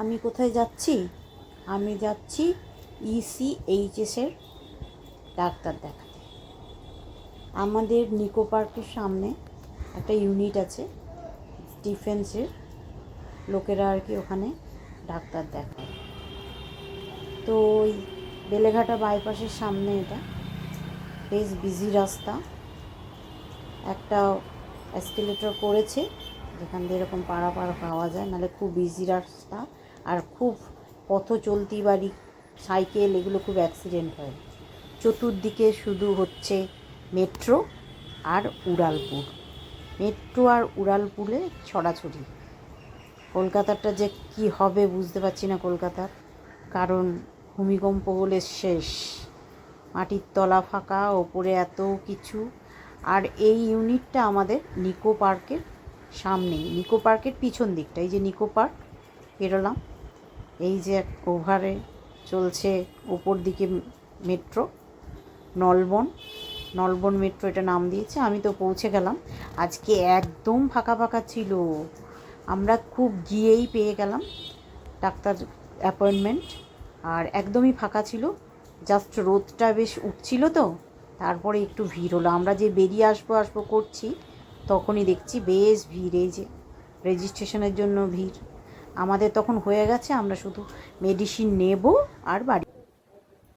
আমি কোথায় যাচ্ছি? আমি যাচ্ছি E ইসিএইচএসের ডাক্তার দেখাতে। আমাদের নিকো পার্কের সামনে একটা ইউনিট আছে, ডিফেন্সের। লোকেরা আর কি ওখানে ডাক্তার দেখায়। তো ওই বেলেঘাটা বাইপাসের সামনে এটা। বেশ বিজি রাস্তা। একটা এসকেলেটর করেছে, যেখান দিয়ে এরকম পাড়া পাড়া পাওয়া যায়, নাহলে খুব বিজি রাস্তা। আর খুব পথ চলতি বাড়ি, সাইকেল, এগুলো খুব অ্যাক্সিডেন্ট হয়। চতুর্দিকে শুধু হচ্ছে মেট্রো আর উড়ালপুর। মেট্রো আর উড়ালপুরে ছড়াছড়ি। কলকাতাটা যে কি হবে বুঝতে পারছি না কলকাতার। কারণ ভূমিকম্প হলে শেষ। মাটির তলা ফাঁকা, ওপরে এত কিছু। আর এই ইউনিটটা আমাদের নিকো পার্কের সামনেই, নিকো পার্কের পিছন দিকটা। এই যে নিকো পার্ক, বেরোলাম। এই যে এক ওভারে চলছে ওপর দিকে মেট্রো, নলবন। নলবন মেট্রো এটা নাম দিয়েছে, আমি তো পৌঁছে গেলাম। আজকে একদম ফাঁকা ফাঁকা ছিল। আমরা খুব গিয়েই পেয়ে গেলাম ডাক্তার অ্যাপয়েন্টমেন্ট, আর একদমই ফাঁকা ছিল। জাস্ট রোদটা বেশ উঠছিল তো, তারপরে একটু ভিড় হলো। আমরা যে বেরিয়ে আসব আসব করছি, তখনই দেখছি বেশ ভিড়, এই যে রেজিস্ট্রেশনের জন্য ভিড়। আমাদের তখন হয়ে গেছে আমরা শুধু মেডিসিন নেব আর বাড়ি